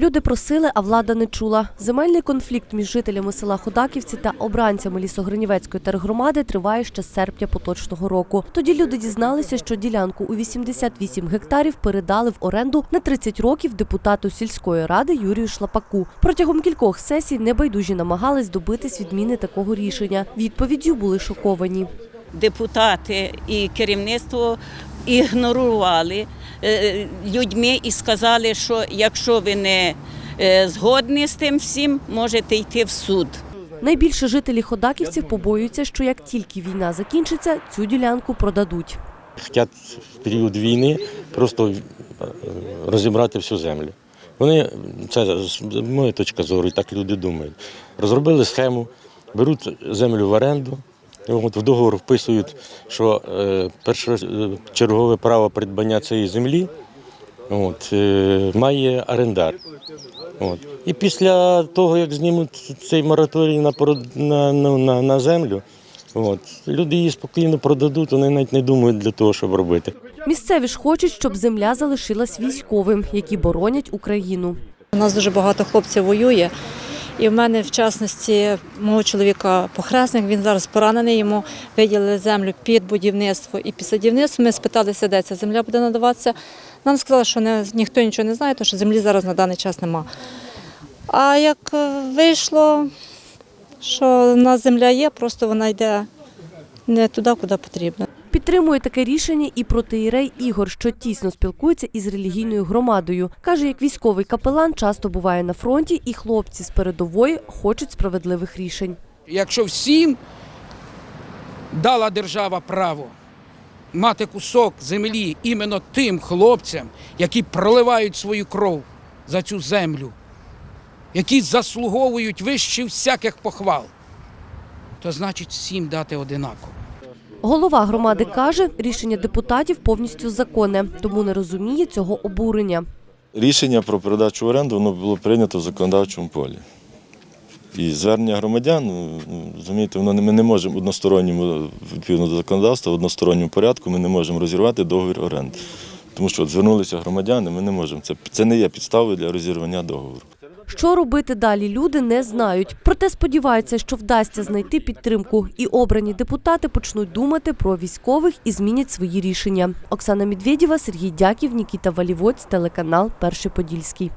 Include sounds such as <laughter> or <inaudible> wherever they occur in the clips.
Люди просили, а влада не чула. Земельний конфлікт між жителями села Ходаківці та обранцями лісогранівецької тергромади триває ще з серпня поточного року. Тоді люди дізналися, що ділянку у 88 гектарів передали в оренду на 30 років депутату сільської ради Юрію Шлапаку. Протягом кількох сесій небайдужі намагались добитись відміни такого рішення. Відповіддю були шоковані. депутати і керівництво ігнорували людьми і сказали, що якщо ви не е, згодні з тим всім, можете йти в суд. Найбільше жителі ходаківців побоюються, що як тільки війна закінчиться, цю ділянку продадуть. Хотять в період війни просто е, розібрати всю землю. Вони, це з моєї точки зору, і так люди думають. Розробили схему, беруть землю в оренду, от в договор вписують, що е, першочергове право придбання цієї землі от, е, має орендар. От. І після того, як знімуть цей мораторій на, на, на, на землю, от, люди її спокійно продадуть, вони навіть не думають для того, щоб робити. Місцеві ж хочуть, щоб земля залишилась військовим, які боронять Україну. У нас дуже багато хлопців воює. І в мене, в частності, мого чоловіка похресник, він зараз поранений, йому виділили землю під будівництво і під садівництво. Ми спиталися, де ця земля буде надаватися. Нам сказали, що не, ніхто нічого не знає, тому що землі зараз на даний час нема. А як е, вийшло, що в нас земля є, просто вона йде не туди, куди потрібно. Підтримує таке рішення і протиєрей Ігор, що тісно спілкується із релігійною громадою. Каже, як військовий капелан часто буває на фронті, і хлопці з передової хочуть справедливих рішень. Якщо всім дала держава право мати кусок землі іменно тим хлопцям, які проливають свою кров за цю землю, які заслуговують вище всяких похвал, то значить всім дати одинаково. Голова громади каже, рішення депутатів повністю законне, тому не розуміє цього обурення. Рішення про передачу в оренду воно було прийнято в законодавчому полі. І звернення громадян, ну, розумієте, воно ми не можемо односторонньому, відповідно до законодавства, в односторонньому порядку ми не можемо розірвати договір оренди. Тому що от звернулися громадяни, ми не можемо. Це, це не є підставою для розірвання договору. Що робити далі, люди не знають. Проте сподіваються, що вдасться знайти підтримку, і обрані депутати почнуть думати про військових і змінять свої рішення. Оксана Медведєва, Сергій Дяків, Нікіта Валівоць, телеканал Перший Подільський.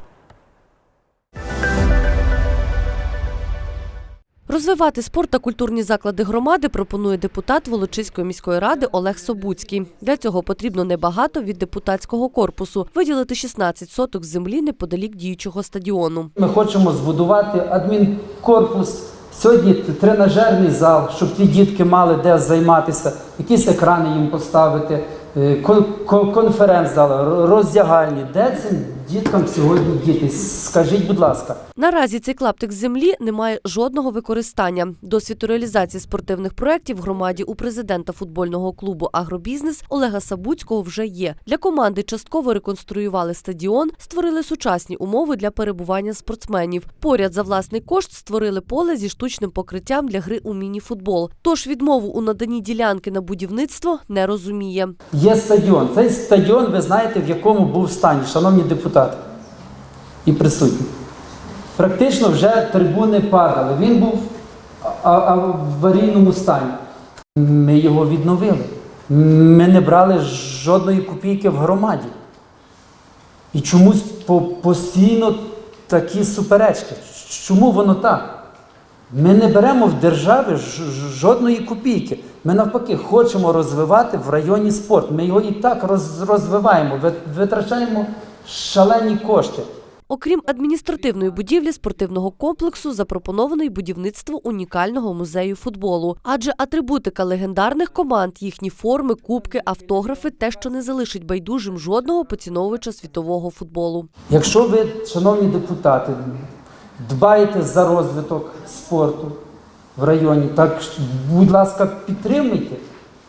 Розвивати спорт та культурні заклади громади пропонує депутат Волочиської міської ради Олег Собуцький. Для цього потрібно небагато від депутатського корпусу виділити 16 соток землі неподалік діючого стадіону. Ми хочемо збудувати адмінкорпус, сьогодні тренажерний зал, щоб ті дітки мали де займатися, якісь екрани їм поставити, е, кон- кон- конференц-зал, роздягальні. Де цим діткам сьогодні дітись? Скажіть, будь ласка. Наразі цей клаптик землі не має жодного використання. Досвід у реалізації спортивних проєктів в громаді у президента футбольного клубу Агробізнес Олега Сабуцького вже є. Для команди частково реконструювали стадіон, створили сучасні умови для перебування спортсменів. Поряд за власний кошт створили поле зі штучним покриттям для гри у міні-футбол. Тож відмову у наданні ділянки на будівництво не розуміє. Є стадіон. Цей стадіон, ви знаєте, в якому був стані, шановні депутати і присутні. Практично вже трибуни падали. Він був в аварійному стані. Ми його відновили. Ми не брали жодної копійки в громаді. І чомусь постійно такі суперечки. Чому воно так? Ми не беремо в державі жодної копійки. Ми навпаки хочемо розвивати в районі спорт. Ми його і так розвиваємо, витрачаємо шалені кошти. Окрім адміністративної будівлі спортивного комплексу, запропоновано й будівництво унікального музею футболу. Адже атрибутика легендарних команд, їхні форми, кубки, автографи те, що не залишить байдужим жодного поціновувача світового футболу. Якщо ви, шановні депутати, дбаєте за розвиток спорту в районі, так будь ласка, підтримуйте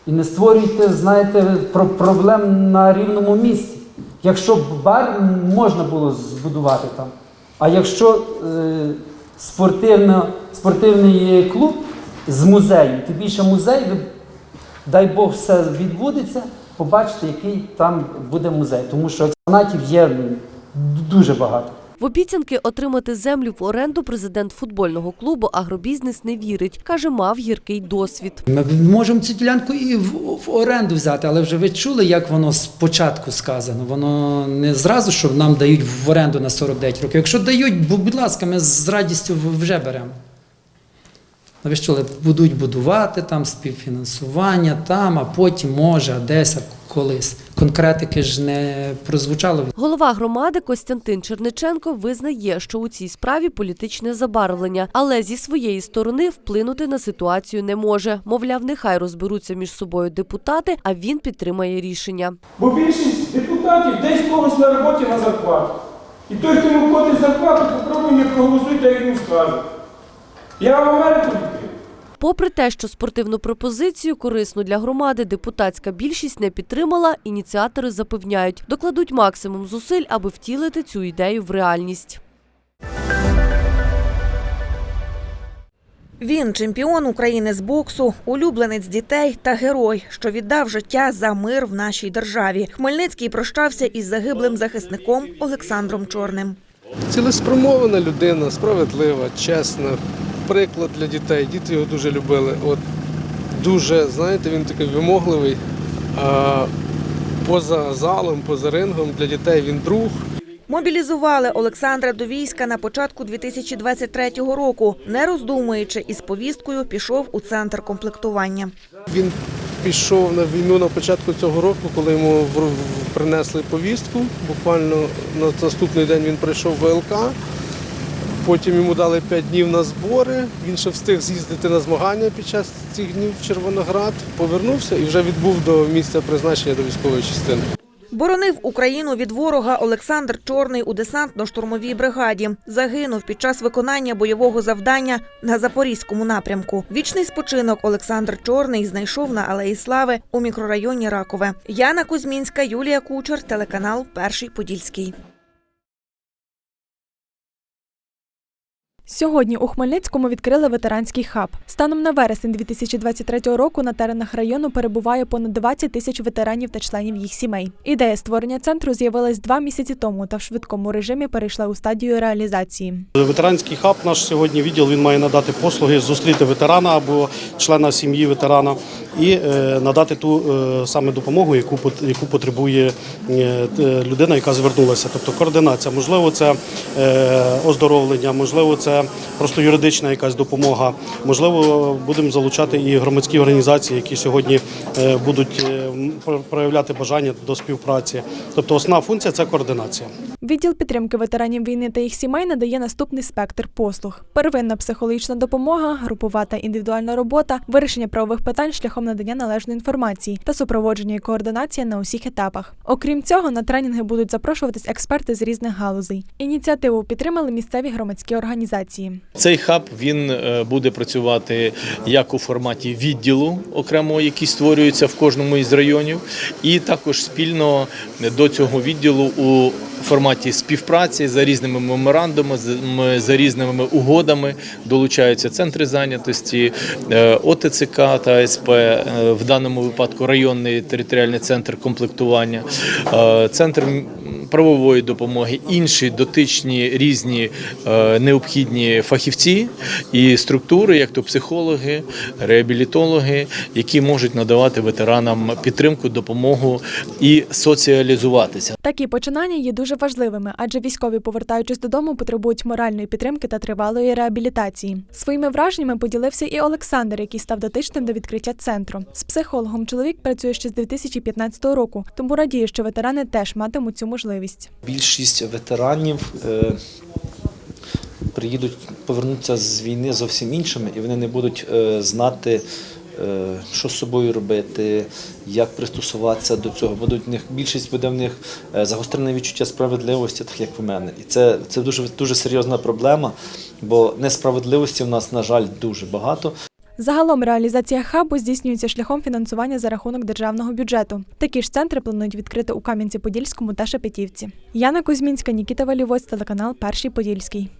і не створюйте, знаєте, про- проблем на рівному місці. Якщо бар можна було збудувати там, а якщо е, спортивно, спортивний клуб з музею, тим більше музей, дай Бог, все відбудеться, побачите, який там буде музей. Тому що експонатів є дуже багато. В обіцянки отримати землю в оренду президент футбольного клубу Агробізнес не вірить. каже, мав гіркий досвід. Ми можемо цю ділянку і в, оренду взяти, але вже ви чули, як воно спочатку сказано. Воно не зразу, що нам дають в оренду на 49 років. Якщо дають, будь ласка, ми з радістю вже беремо. Ну, Ви ж чули, будуть будувати там співфінансування, там, а потім може, а десь, колись. Конкретики ж не прозвучало. Голова громади Костянтин Черниченко визнає, що у цій справі політичне забарвлення, але зі своєї сторони вплинути на ситуацію не може. Мовляв, нехай розберуться між собою депутати, а він підтримає рішення. Бо більшість депутатів десь когось на роботі на зарплату. І той, хто йому платить зарплату, попробуй не проголосуйте, як йому скажуть. Я в Америку. Попри те, що спортивну пропозицію корисну для громади депутатська більшість не підтримала, ініціатори запевняють, докладуть максимум зусиль, аби втілити цю ідею в реальність. Він чемпіон України з боксу, улюбленець дітей та герой, що віддав життя за мир в нашій державі. Хмельницький прощався із загиблим захисником Олександром Чорним. Цілеспрямована людина, справедлива, чесна, приклад для дітей. Діти його дуже любили. От дуже, знаєте, він такий вимогливий. А поза залом, поза рингом для дітей він друг. Мобілізували Олександра до війська на початку 2023 року. Не роздумуючи із повісткою, пішов у центр комплектування. Він пішов на війну на початку цього року, коли йому принесли повістку. Буквально на наступний день він прийшов в ВЛК. Потім йому дали 5 днів на збори. Він ще встиг з'їздити на змагання під час цих днів в Червоноград, повернувся і вже відбув до місця призначення до військової частини. Боронив Україну від ворога Олександр Чорний у десантно-штурмовій бригаді. Загинув під час виконання бойового завдання на запорізькому напрямку. Вічний спочинок Олександр Чорний знайшов на Алеї Слави у мікрорайоні Ракове. Яна Кузьмінська, Юлія Кучер, телеканал Перший Подільський. Сьогодні у Хмельницькому відкрили ветеранський хаб. Станом на вересень 2023 року на теренах району перебуває понад 20 тисяч ветеранів та членів їх сімей. Ідея створення центру з'явилась два місяці тому та в швидкому режимі перейшла у стадію реалізації. Ветеранський хаб наш сьогодні відділ він має надати послуги, зустріти ветерана або члена сім'ї ветерана і е, надати ту е, саме допомогу, яку яку потребує е, людина, яка звернулася. Тобто координація, можливо, це оздоровлення, можливо, це просто юридична якась допомога. Можливо, будемо залучати і громадські організації, які сьогодні е, будуть е, про- проявляти бажання до співпраці. Тобто, основна функція це координація. Відділ підтримки ветеранів війни та їх сімей надає наступний спектр послуг: первинна психологічна допомога, групова та індивідуальна робота, вирішення правових питань шляхом надання належної інформації та супроводження і координація на усіх етапах. Окрім цього, на тренінги будуть запрошуватись експерти з різних галузей. Ініціативу підтримали місцеві громадські організації. Цей хаб він е, буде працювати як у форматі відділу окремого, який створюється в кожному із районів, і також спільно до цього відділу у форматі співпраці за різними меморандумами, за різними угодами долучаються центри зайнятості, е, ОТЦК та СП, е, в даному випадку районний територіальний центр комплектування, центр правової допомоги, інші дотичні різні е, необхідні фахівці і структури, як то психологи, реабілітологи, які можуть надавати ветеранам підтримку, допомогу і соціалізуватися. Такі починання є дуже важливими, адже військові, повертаючись додому, потребують моральної підтримки та тривалої реабілітації. Своїми враженнями поділився і Олександр, який став дотичним до відкриття центру. З психологом чоловік працює ще з 2015 року, тому радіє, що ветерани теж матимуть цю можливість. Більшість ветеранів е, приїдуть, повернуться з війни зовсім іншими, і вони не будуть е, знати, е, що з собою робити, як пристосуватися до цього. Будуть в них більшість буде в них е, загострене відчуття справедливості, так як в мене. І це, це дуже, дуже серйозна проблема, бо несправедливості в нас, на жаль, дуже багато. Загалом реалізація хабу здійснюється шляхом фінансування за рахунок державного бюджету. Такі ж центри планують відкрити у Кам'янці-Подільському та Шепетівці. Яна Кузьмінська, Нікіта Валівоць, телеканал Перший Подільський.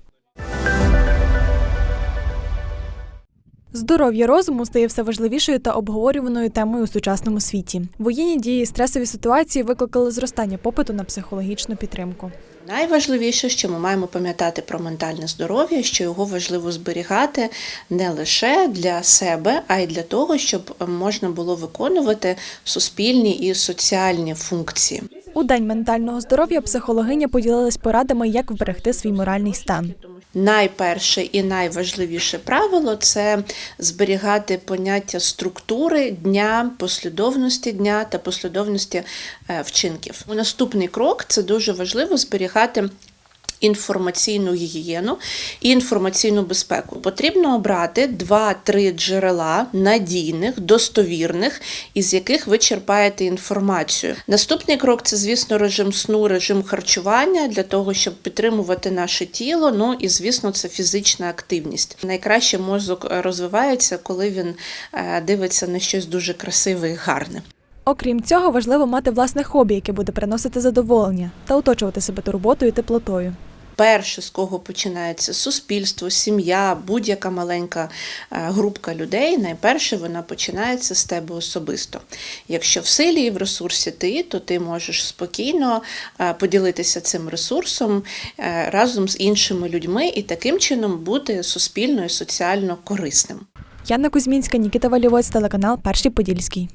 Здоров'я розуму стає все важливішою та обговорюваною темою у сучасному світі. Воєнні дії стресові ситуації викликали зростання попиту на психологічну підтримку. Найважливіше, що ми маємо пам'ятати про ментальне здоров'я, що його важливо зберігати не лише для себе, а й для того, щоб можна було виконувати суспільні і соціальні функції. У день ментального здоров'я психологиня поділилась порадами, як вберегти свій моральний стан. Найперше і найважливіше правило це зберігати поняття структури дня, послідовності дня та послідовності е, вчинків. Наступний крок це дуже важливо зберігати. Інформаційну гігієну і інформаційну безпеку потрібно обрати 2-3 джерела надійних, достовірних, із яких ви черпаєте інформацію. Наступний крок це, звісно, режим сну, режим харчування для того, щоб підтримувати наше тіло. Ну і звісно, це фізична активність. Найкраще мозок розвивається, коли він е, дивиться на щось дуже красиве і гарне. Окрім цього, важливо мати власне хобі, яке буде приносити задоволення, та оточувати себе турботою і теплотою. Перше, з кого починається суспільство, сім'я, будь-яка маленька е, групка людей, найперше вона починається з тебе особисто. Якщо в силі і в ресурсі ти, то ти можеш спокійно е, поділитися цим ресурсом е, разом з іншими людьми і таким чином бути суспільно і соціально корисним. Яна Кузьмінська, Нікіта Валівець, телеканал Перший Подільський.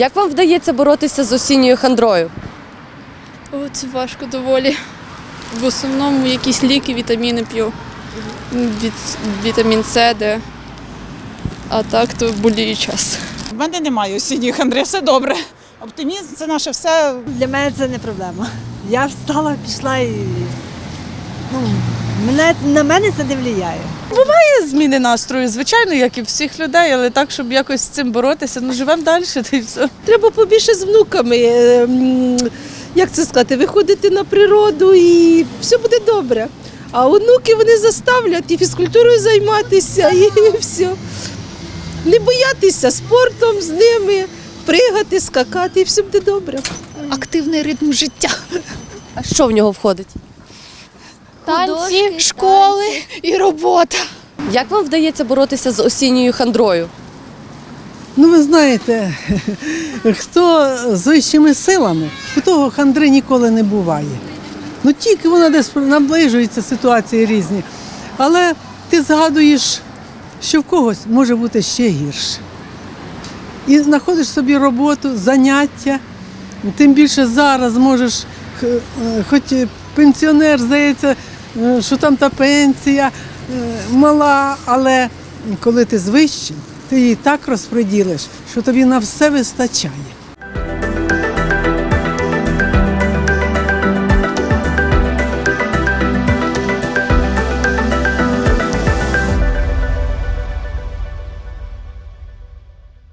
Як вам вдається боротися з осінньою хандрою? О, це важко доволі. В основному якісь ліки, вітаміни п'ю. Від, вітамін С, Д. А так то болію часто. У мене немає осінньої хандри, все добре. Оптимізм це наше все. Для мене це не проблема. Я встала, пішла і ну, мене, на мене це не впливає. Буває зміни настрою, звичайно, як і всіх людей, але так, щоб якось з цим боротися, ну живемо далі. Та й все. Треба побільше з внуками, е, як це сказати, виходити на природу і все буде добре. А онуки вони заставлять і фізкультурою займатися, і <laughs> все. Не боятися спортом з ними, пригати, скакати, і все буде добре. Активний ритм життя. А що в нього входить? Танці, школи і робота. Як вам вдається боротися з осінньою хандрою? Ну, ви знаєте, <laughs> хто з вищими силами, у того хандри ніколи не буває. Ну тільки вона десь наближується, ситуації різні. Але ти згадуєш, що в когось може бути ще гірше. І знаходиш собі роботу, заняття. Тим більше зараз можеш, е, хоч пенсіонер, здається, е, що там та пенсія е, мала, але коли ти з вищим, ти її так розподілиш, що тобі на все вистачає.